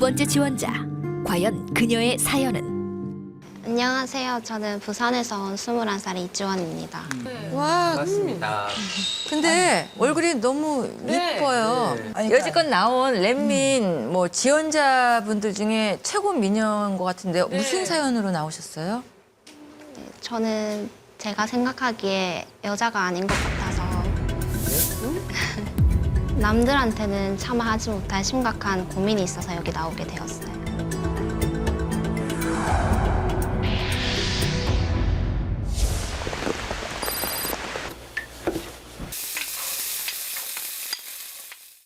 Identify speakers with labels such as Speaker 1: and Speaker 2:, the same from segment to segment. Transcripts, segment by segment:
Speaker 1: 번째 지원자. 과연 그녀의 사연은?
Speaker 2: 안녕하세요. 저는 부산에서 온 21살 이지원입니다.
Speaker 3: 와,
Speaker 4: 맞습니다.
Speaker 3: 근데 얼굴이 너무 이뻐요. 여지껏 나온 랜민 뭐 지원자분들 중에 최고 미녀인 것 같은데 무슨 사연으로 나오셨어요?
Speaker 2: 저는 제가 생각하기에 여자가 아닌 것 같아서 남들한테는 차마 하지 못할 심각한 고민이 있어서 여기 나오게 되었어요.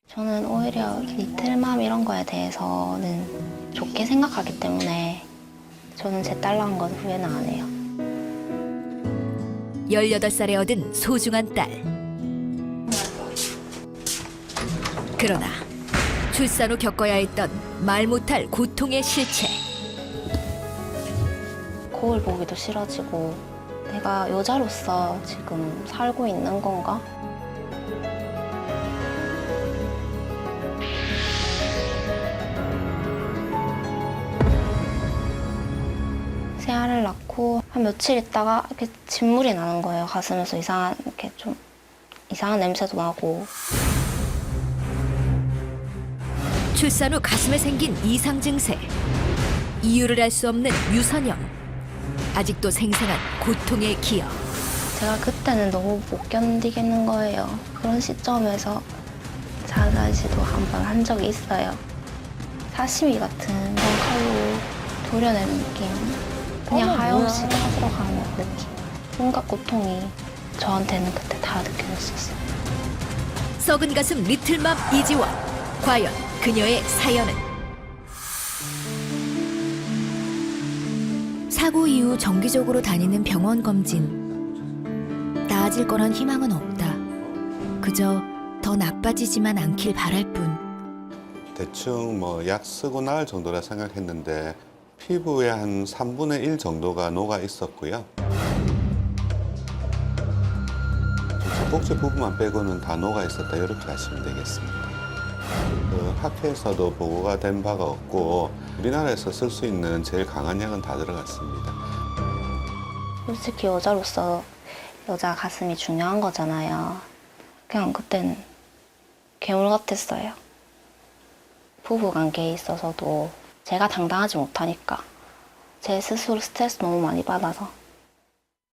Speaker 2: 저는 오히려 리틀맘 이런 거에 대해서는 좋게 생각하기 때문에 저는 제딸 낳은 건 후회는 안 해요.
Speaker 1: 18살에 얻은 소중한 딸. 그러나 출산 후 겪어야 했던 말 못할 고통의 실체.
Speaker 2: 거울 보기도 싫어지고 내가 여자로서 지금 살고 있는 건가? 새알을 낳고 한 며칠 있다가 이렇게 진물이 나는 거예요. 가슴에서 이상한 이렇게 좀 이상한 냄새도 나고
Speaker 1: 출산 후 가슴에 생긴 이상 증세. 이유를 알 수 없는 유선형. 아직도 생생한 고통의 기억.
Speaker 2: 제가 그때는 너무 못 견디겠는 거예요. 그런 시점에서 자살시도 한 번 한 적이 있어요. 사시미 같은 그런 칼로 도려내는 느낌. 그냥 하염없이 찾으러 가는 느낌. 온갖 고통이 저한테는 그때 다 느껴졌었어요.
Speaker 1: 썩은 가슴 리틀맘 이지원. 과연 그녀의 사연은? 사고 이후 정기적으로 다니는 병원 검진. 나아질 거란 희망은 없다. 그저 더 나빠지지만 않길 바랄 뿐.
Speaker 5: 대충 뭐 약 쓰고 나을 정도라 생각했는데 피부의 한 3분의 1 정도가 녹아 있었고요. 복지 부분만 빼고는 다 녹아 있었다 이렇게 하시면 되겠습니다. 그 학회에서도 보고가 된 바가 없고 우리나라에서 쓸 수 있는 제일 강한 약은 다 들어갔습니다.
Speaker 2: 솔직히 여자로서 여자 가슴이 중요한 거잖아요. 그냥 그때는 괴물 같았어요. 부부 관계에 있어서도 제가 당당하지 못하니까 제 스스로 스트레스 너무 많이 받아서